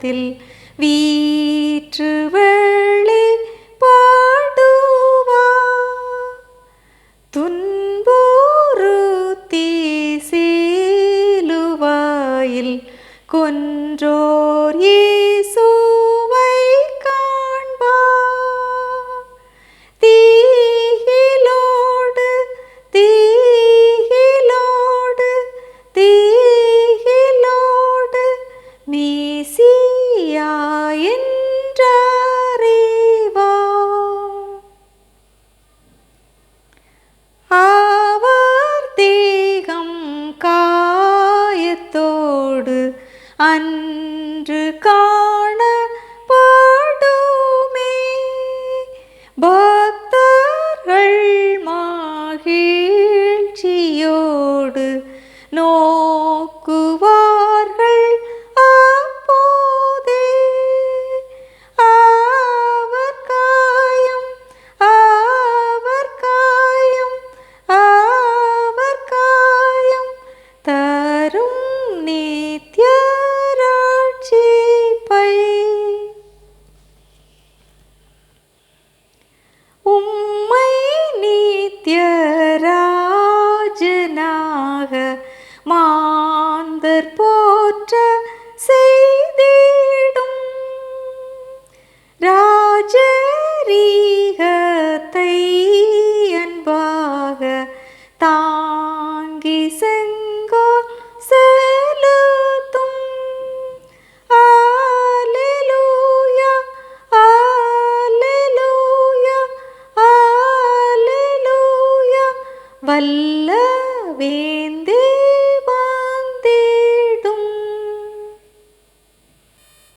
சிங்காசனத்தில் வீற்று வெள்ளி பாடுவா. துன்பூரு சீலுவாயில் கொன்றோர் ஏ அன்று காண பாடுமே. பக்தர்கள் மகிழ்ச்சியோடு நோ மாந்தர் போற்ற செய்திடும். ராஜரீகத்தை அன்பாக தாங்கி செங்கோ செலுத்தும். அல்லேலூயா அல்லேலூயா அல்லேலூயா வல்லவேன்